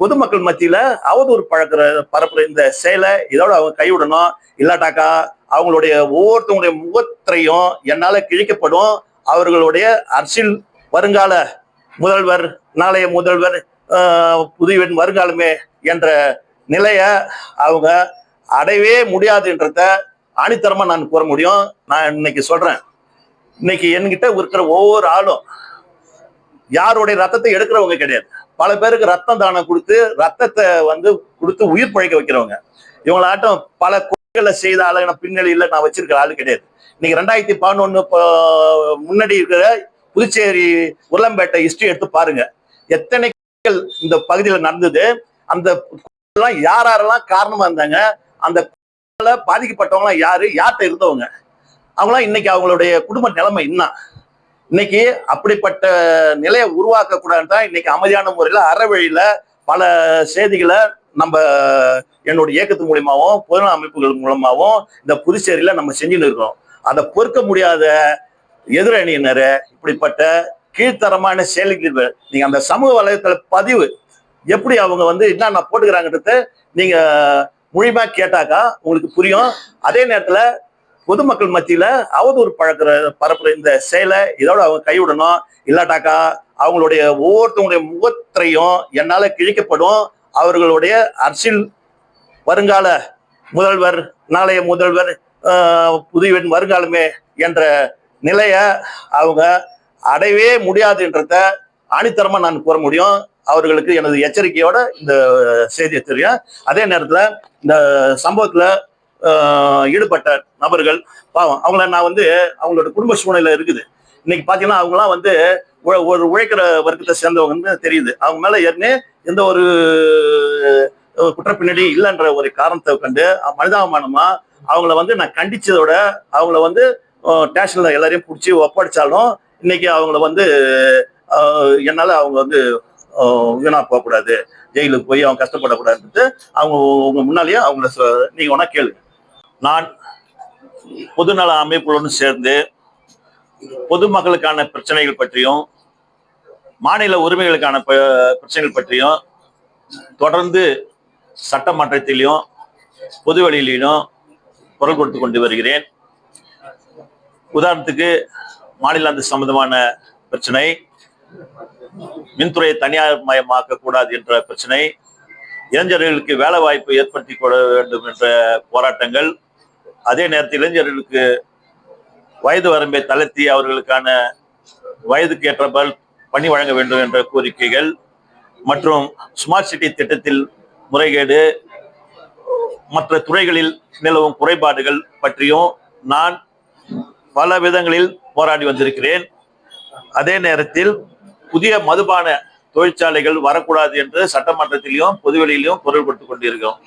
பொதுமக்கள் மத்தியில அவதூறு பழக்கிற பரப்புற இந்த செயலை இதோட அவங்க கைவிடணும். இல்லாட்டாக்கா அவங்களுடைய ஒவ்வொருத்தவங்களுடைய முகத்திரையும் என்னால கிழிக்கப்படும். அவர்களுடைய அரசியல் வருங்கால முதல்வர் நாளைய முதல்வர் ஆஹ், புதுவன் வருங்காலமே என்ற நிலைய அவங்க அடையவே முடியாதுன்றத ஆணித்தரமா நான் கூற முடியும். நான் இன்னைக்கு சொல்றேன். இன்னைக்கு என்கிட்ட இருக்கிற ஒவ்வொரு ஆளும் யாருடைய ரத்தத்தை எடுக்கிறவங்க கிடையாது. பல பேருக்கு ரத்தம் தானம் கொடுத்து ரத்தத்தை வந்து கொடுத்து உயிர் பழைக்க வைக்கிறவங்க. இவங்களாட்டம் பல கொலைகளை செய்த ஆளுங்க பின்னணியில நான் வச்சிருக்கிற ஆளு கிடையாது. இன்னைக்கு ரெண்டாயிரத்தி பதினொன்னு முன்னாடி இருக்கிற புதுச்சேரி உருளம்பேட்டை ஹிஸ்டரி எடுத்து பாருங்க. எத்தனை இந்த பகுதியில் நடந்தது அந்த யார் யாரெல்லாம் காரணமா இருந்தாங்க அந்த பாதிக்கப்பட்டவங்களாம் யாரு யார்கிட்ட இருந்தவங்க? அவங்களாம் இன்னைக்கு அவங்களுடைய குடும்ப நிலைமை என்ன? இன்னைக்கு அப்படிப்பட்ட நிலையை உருவாக்க கூடாதுன்னு தான் இன்னைக்கு அமைதியான முறையில அறவழியில பல செய்திகளை நம்ம என்னோட இயக்கத்து மூலியமாகவும் பொதுநல அமைப்புகள் மூலமாகவும் இந்த புதுச்சேரியில நம்ம செஞ்சுன்னு இருக்கோம் அதை பொறுக்க முடியாத எதிரணியினர் இப்படிப்பட்ட கீழ்த்தரமான செயல்கள் நீங்க அந்த சமூக வலைதள பதிவு எப்படி அவங்க வந்து என்னென்ன போட்டுக்கிறாங்கன்றத நீங்க முழுமையா கேட்டாக்கா உங்களுக்கு புரியும். அதே நேரத்துல பொதுமக்கள் மத்தியில அவதூறு பழக்கிற பரப்புற இந்த செயலை இதோட அவங்க கைவிடணும். இல்லாட்டாக்கா அவங்களுடைய ஒவ்வொருத்தவங்களுடைய முகத்திரையும் என்னால கிழிக்கப்படும். அவர்களுடைய அரசியல் வருங்கால முதல்வர் நாளைய முதல்வர் புதுவின் வருங்காலமே என்ற நிலைய அவங்க அடையவே முடியாதுன்றத ஆணித்தரமா நான் கூற முடியும். அவர்களுக்கு எனது எச்சரிக்கையோட இந்த செய்தியை தெரியும் அதே நேரத்துல இந்த சம்பவத்துல ஈடுபட்ட நபர்கள். பாவம் அவங்கள நான் வந்து அவங்களோட குடும்ப சூழ்நிலை இருக்குது. இன்னைக்கு பார்த்தீங்கன்னா அவங்களாம் வந்து ஒரு உழைக்கிற வர்க்கத்தை சேர்ந்தவங்கன்னு தெரியுது. அவங்க மேலே ஏற்கனவே எந்த ஒரு குற்ற குற்றப்பின்னணி இல்லைன்ற ஒரு காரணத்தை கண்டு அஹ், மனிதாபிமானமா அவங்கள வந்து நான் கண்டிச்சதோட அவங்கள வந்து ஸ்டேஷன்ல எல்லாரையும் பிடிச்சி ஒப்படைச்சாலும் இன்னைக்கு அவங்கள வந்து என்னால் அவங்க வந்து வீணாக வீணா போகக்கூடாது. ஜெயிலுக்கு போய் அவங்க கஷ்டப்படக்கூடாதுன்ட்டு அவங்க உங்க முன்னாலேயே அவங்கள சொ- நீங்க வேணா கேளுங்க. நான் பொதுநல அமைப்புகளுடன் சேர்ந்து பொதுமக்களுக்கான பிரச்சனைகள் பற்றியும் மாநில உரிமைகளுக்கான ப- பிரச்சனைகள் பற்றியும் தொடர்ந்து சட்டமன்றத்திலையும் பொதுவெளியிலும் குரல் கொடுத்து கொண்டு வருகிறேன். உதாரணத்துக்கு மாநில சம்பந்தமான பிரச்சனை மின்துறையை தனியார் மயமாக்க கூடாது என்ற பிரச்சனை இளைஞர்களுக்கு வேலை வாய்ப்பு ஏற்படுத்தி கொள்ள வேண்டும் என்ற போராட்டங்கள் அதே நேரத்தில் இளைஞர்களுக்கு வயது வரம்பை தளர்த்தி அவர்களுக்கான வயதுக்கு ஏற்றபல் பணி வழங்க வேண்டும் என்ற கோரிக்கைகள் மற்றும் ஸ்மார்ட் சிட்டி திட்டத்தில் முறைகேடு மற்ற துறைகளில் நிலவும் குறைபாடுகள் பற்றியும் நான் பல விதங்களில் போராடி வந்திருக்கிறேன். அதே நேரத்தில் புதிய மதுபான தொழிற்சாலைகள் வரக்கூடாது என்று சட்டமன்றத்திலையும் பொதுவெளியிலும் குரல் கொடுத்து கொண்டிருக்கிறோம்.